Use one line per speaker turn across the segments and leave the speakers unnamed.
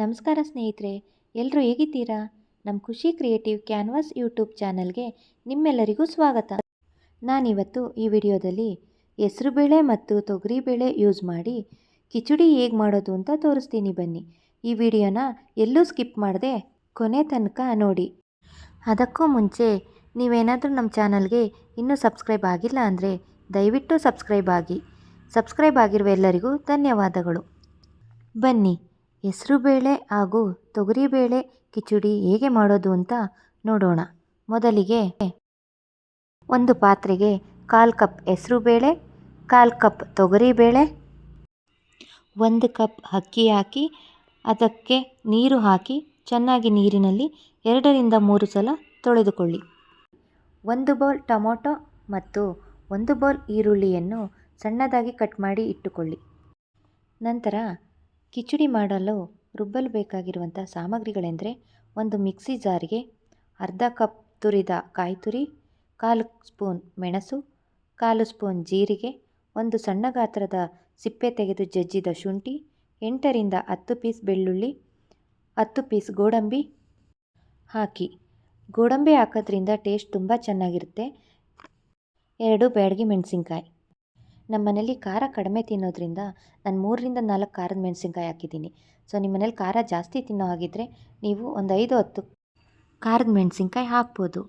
ನಮಸ್ಕಾರ ಸ್ನೇಹಿತರೆ ಎಲ್ಲರೂ ಹೇಗಿದ್ದೀರಾ? ನಮ್ಮ ಖುಷಿ ಕ್ರಿಯೇಟಿವ್ ಕ್ಯಾನ್ವಾಸ್ ಯೂಟ್ಯೂಬ್ ಚಾನಲ್ಗೆ ನಿಮ್ಮೆಲ್ಲರಿಗೂ ಸ್ವಾಗತ. ನಾನಿವತ್ತು ಈ ವಿಡಿಯೋದಲ್ಲಿ ಹೆಸರುಬೇಳೆ ಮತ್ತು ತೊಗರಿಬೇಳೆ ಯೂಸ್ ಮಾಡಿ ಕಿಚಡಿ ಹೇಗೆ ಮಾಡೋದು ಅಂತ ತೋರಿಸ್ತೀನಿ ಬನ್ನಿ. ಈ ವಿಡಿಯೋನ ಎಲ್ಲೂ ಸ್ಕಿಪ್ ಮಾಡದೆ ಕೊನೆ ತನಕ ನೋಡಿ. ಅದಕ್ಕೂ ಮುಂಚೆ ನೀವೇನಾದರೂ ನಮ್ಮ ಚಾನಲ್ಗೆ ಇನ್ನೂ ಸಬ್ಸ್ಕ್ರೈಬ್ ಆಗಿಲ್ಲ ಅಂದರೆ ದಯವಿಟ್ಟು ಸಬ್ಸ್ಕ್ರೈಬ್ ಆಗಿ. ಸಬ್ಸ್ಕ್ರೈಬ್ ಆಗಿರುವ ಎಲ್ಲರಿಗೂ ಧನ್ಯವಾದಗಳು. ಬನ್ನಿ ಹೆಸರುಬೇಳೆ ಹಾಗೂ ತೊಗರಿಬೇಳೆ ಕಿಚಡಿ ಹೇಗೆ ಮಾಡೋದು ಅಂತ ನೋಡೋಣ. ಮೊದಲಿಗೆ ಒಂದು ಪಾತ್ರೆಗೆ ಕಾಲು ಕಪ್ ಹೆಸರುಬೇಳೆ ಕಾಲು ಕಪ್ ತೊಗರಿಬೇಳೆ ಒಂದು ಕಪ್ ಅಕ್ಕಿ ಹಾಕಿ, ಅದಕ್ಕೆ ನೀರು ಹಾಕಿ, ಚೆನ್ನಾಗಿ ನೀರಿನಲ್ಲಿ ಎರಡರಿಂದ ಮೂರು ಸಲ ತೊಳೆದುಕೊಳ್ಳಿ. ಒಂದು ಬೌಲ್ ಟೊಮೊಟೊ ಮತ್ತು ಒಂದು ಬೌಲ್ ಈರುಳ್ಳಿಯನ್ನು ಸಣ್ಣದಾಗಿ ಕಟ್ ಮಾಡಿ ಇಟ್ಟುಕೊಳ್ಳಿ. ನಂತರ ಕಿಚಡಿ ಮಾಡಲು ರುಬ್ಬಲು ಬೇಕಾಗಿರುವಂಥ ಸಾಮಗ್ರಿಗಳೆಂದರೆ ಒಂದು ಮಿಕ್ಸಿ ಜಾರಿಗೆ ಅರ್ಧ ಕಪ್ ತುರಿದ ಕಾಯಿ ತುರಿ, ಕಾಲು ಸ್ಪೂನ್ ಮೆಣಸು, ಕಾಲು ಸ್ಪೂನ್ ಜೀರಿಗೆ, ಒಂದು ಸಣ್ಣ ಗಾತ್ರದ ಸಿಪ್ಪೆ ತೆಗೆದು ಜಜ್ಜಿದ ಶುಂಠಿ, ಎಂಟರಿಂದ ಹತ್ತು ಪೀಸ್ ಬೆಳ್ಳುಳ್ಳಿ, ಹತ್ತು ಪೀಸ್ ಗೋಡಂಬಿ ಹಾಕಿ. ಗೋಡಂಬಿ ಹಾಕೋದ್ರಿಂದ ಟೇಸ್ಟ್ ತುಂಬ ಚೆನ್ನಾಗಿರುತ್ತೆ. ಎರಡು ಬ್ಯಾಡಗಿ ಮೆಣಸಿನ್ಕಾಯಿ. ನಮ್ಮ ಮನೇಲಿ ಖಾರ ಕಡಿಮೆ ತಿನ್ನೋದ್ರಿಂದ ನಾನು ಮೂರರಿಂದ ನಾಲ್ಕು ಖಾರದ ಮೆಣಸಿನ್ಕಾಯಿ ಹಾಕಿದ್ದೀನಿ. ಸೊ ನಿಮ್ಮ ಮನೇಲಿ ಖಾರ ಜಾಸ್ತಿ ತಿನ್ನೋ ಹಾಗಿದ್ದರೆ ನೀವು ಒಂದು ಐದು ಹತ್ತು ಖಾರದ ಮೆಣಸಿನ್ಕಾಯಿ ಹಾಕ್ಬೋದು.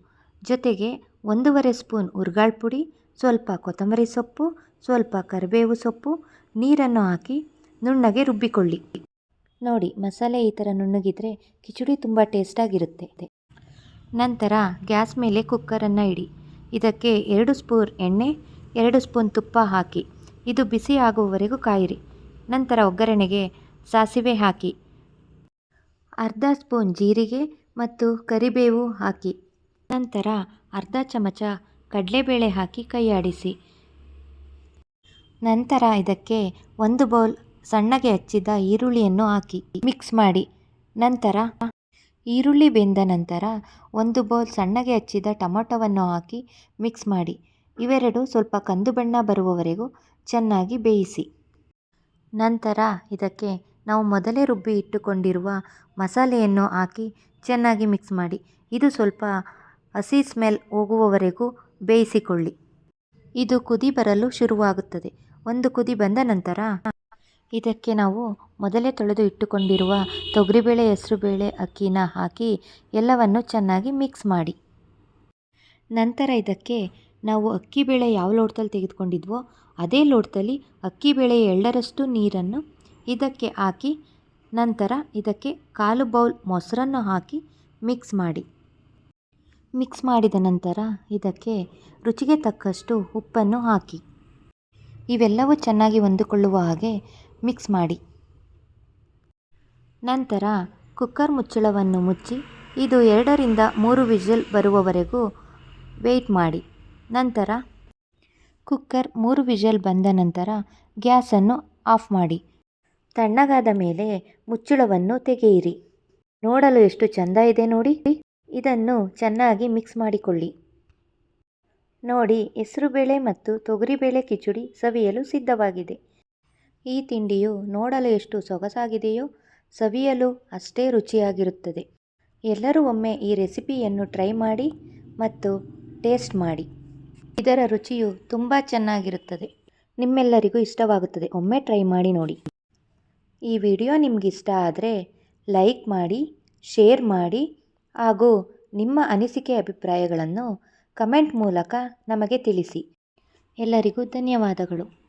ಜೊತೆಗೆ ಒಂದೂವರೆ ಸ್ಪೂನ್ ಹುರ್ಗಾಳ್ ಪುಡಿ, ಸ್ವಲ್ಪ ಕೊತ್ತಂಬರಿ ಸೊಪ್ಪು, ಸ್ವಲ್ಪ ಕರಿಬೇವು ಸೊಪ್ಪು, ನೀರನ್ನು ಹಾಕಿ ನುಣ್ಣಗೆ ರುಬ್ಬಿಕೊಳ್ಳಿ. ನೋಡಿ, ಮಸಾಲೆ ಈ ಥರ ನುಣ್ಣಗಿದ್ರೆ ಕಿಚಡಿ ತುಂಬ ಟೇಸ್ಟಾಗಿರುತ್ತೆ. ನಂತರ ಗ್ಯಾಸ್ ಮೇಲೆ ಕುಕ್ಕರನ್ನು ಇಡಿ. ಇದಕ್ಕೆ ಎರಡು ಸ್ಪೂನ್ ಎಣ್ಣೆ ಎರಡು ಸ್ಪೂನ್ ತುಪ್ಪ ಹಾಕಿ. ಇದು ಬಿಸಿ ಆಗುವವರೆಗೂ ಕಾಯಿರಿ. ನಂತರ ಒಗ್ಗರಣೆಗೆ ಸಾಸಿವೆ ಹಾಕಿ. ಅರ್ಧ ಸ್ಪೂನ್ ಜೀರಿಗೆ ಮತ್ತು ಕರಿಬೇವು ಹಾಕಿ. ನಂತರ ಅರ್ಧ ಚಮಚ ಕಡಲೆಬೇಳೆ ಹಾಕಿ ಕೈಯಾಡಿಸಿ. ನಂತರ ಇದಕ್ಕೆ ಒಂದು ಬೌಲ್ ಸಣ್ಣಗೆ ಹಚ್ಚಿದ ಈರುಳ್ಳಿಯನ್ನು ಹಾಕಿ. ಮಿಕ್ಸ್ ಮಾಡಿ. ನಂತರ ಈರುಳ್ಳಿ ಬೆಂದ ನಂತರ ಒಂದು ಬೌಲ್ ಸಣ್ಣಗೆ ಹಚ್ಚಿದ ಟೊಮೊಟೊವನ್ನು ಹಾಕಿ ಮಿಕ್ಸ್ ಮಾಡಿ. ಇವೆರಡು ಸ್ವಲ್ಪ ಕಂದು ಬಣ್ಣ ಬರುವವರೆಗೂ ಚೆನ್ನಾಗಿ ಬೇಯಿಸಿ. ನಂತರ ಇದಕ್ಕೆ ನಾವು ಮೊದಲೇ ರುಬ್ಬಿ ಇಟ್ಟುಕೊಂಡಿರುವ ಮಸಾಲೆಯನ್ನು ಹಾಕಿ ಚೆನ್ನಾಗಿ ಮಿಕ್ಸ್ ಮಾಡಿ. ಇದು ಸ್ವಲ್ಪ ಹಸಿ ಸ್ಮೆಲ್ ಹೋಗುವವರೆಗೂ ಬೇಯಿಸಿಕೊಳ್ಳಿ. ಇದು ಕುದಿ ಬರಲು ಶುರುವಾಗುತ್ತದೆ. ಒಂದು ಕುದಿ ಬಂದ ನಂತರ ಇದಕ್ಕೆ ನಾವು ಮೊದಲೇ ತೊಳೆದು ಇಟ್ಟುಕೊಂಡಿರುವ ತೊಗರಿಬೇಳೆ, ಹೆಸರುಬೇಳೆ, ಅಕ್ಕಿನ ಹಾಕಿ ಎಲ್ಲವನ್ನು ಚೆನ್ನಾಗಿ ಮಿಕ್ಸ್ ಮಾಡಿ. ನಂತರ ಇದಕ್ಕೆ ನಾವು ಅಕ್ಕಿ ಬೇಳೆ ಯಾವ ಲೋಟದಲ್ಲಿ ತೆಗೆದುಕೊಂಡಿದ್ವೋ ಅದೇ ಲೋಟದಲ್ಲಿ ಅಕ್ಕಿ ಬೇಳೆ ಎಳ್ಳರಷ್ಟು ನೀರನ್ನು ಇದಕ್ಕೆ ಹಾಕಿ, ನಂತರ ಇದಕ್ಕೆ ಕಾಲು ಬೌಲ್ ಮೊಸರನ್ನು ಹಾಕಿ ಮಿಕ್ಸ್ ಮಾಡಿ. ಮಿಕ್ಸ್ ಮಾಡಿದ ನಂತರ ಇದಕ್ಕೆ ರುಚಿಗೆ ತಕ್ಕಷ್ಟು ಉಪ್ಪನ್ನು ಹಾಕಿ. ಇವೆಲ್ಲವೂ ಚೆನ್ನಾಗಿ ಹೊಂದಿಕೊಳ್ಳುವ ಹಾಗೆ ಮಿಕ್ಸ್ ಮಾಡಿ. ನಂತರ ಕುಕ್ಕರ್ ಮುಚ್ಚಳವನ್ನು ಮುಚ್ಚಿ, ಇದು ಎರಡರಿಂದ ಮೂರು ವಿಜಿಲ್ ಬರುವವರೆಗೂ ವೆಯ್ಟ್ ಮಾಡಿ. ನಂತರ ಕುಕ್ಕರ್ ಮೂರು ವಿಷಲ್ ಬಂದ ನಂತರ ಗ್ಯಾಸನ್ನು ಆಫ್ ಮಾಡಿ. ತಣ್ಣಗಾದ ಮೇಲೆ ಮುಚ್ಚಳವನ್ನು ತೆಗೆಯಿರಿ. ನೋಡಲು ಎಷ್ಟು ಚೆಂದ ಇದೆ ನೋಡಿ. ಇದನ್ನು ಚೆನ್ನಾಗಿ ಮಿಕ್ಸ್ ಮಾಡಿಕೊಳ್ಳಿ. ನೋಡಿ ಹೆಸರುಬೇಳೆ ಮತ್ತು ತೊಗರಿಬೇಳೆ ಕಿಚಡಿ ಸವಿಯಲು ಸಿದ್ಧವಾಗಿದೆ. ಈ ತಿಂಡಿಯು ನೋಡಲು ಎಷ್ಟು ಸೊಗಸಾಗಿದೆಯೋ ಸವಿಯಲು ಅಷ್ಟೇ ರುಚಿಯಾಗಿರುತ್ತದೆ. ಎಲ್ಲರೂ ಒಮ್ಮೆ ಈ ರೆಸಿಪಿಯನ್ನು ಟ್ರೈ ಮಾಡಿ ಮತ್ತು ಟೇಸ್ಟ್ ಮಾಡಿ. ಇದರ ರುಚಿಯು ತುಂಬ ಚೆನ್ನಾಗಿರುತ್ತದೆ. ನಿಮ್ಮೆಲ್ಲರಿಗೂ ಇಷ್ಟವಾಗುತ್ತದೆ. ಒಮ್ಮೆ ಟ್ರೈ ಮಾಡಿ ನೋಡಿ. ಈ ವಿಡಿಯೋ ನಿಮ್ಗೆ ಇಷ್ಟ ಆದರೆ ಲೈಕ್ ಮಾಡಿ, ಶೇರ್ ಮಾಡಿ ಹಾಗೂ ನಿಮ್ಮ ಅನಿಸಿಕೆ ಅಭಿಪ್ರಾಯಗಳನ್ನು ಕಮೆಂಟ್ ಮೂಲಕ ನಮಗೆ ತಿಳಿಸಿ. ಎಲ್ಲರಿಗೂ ಧನ್ಯವಾದಗಳು.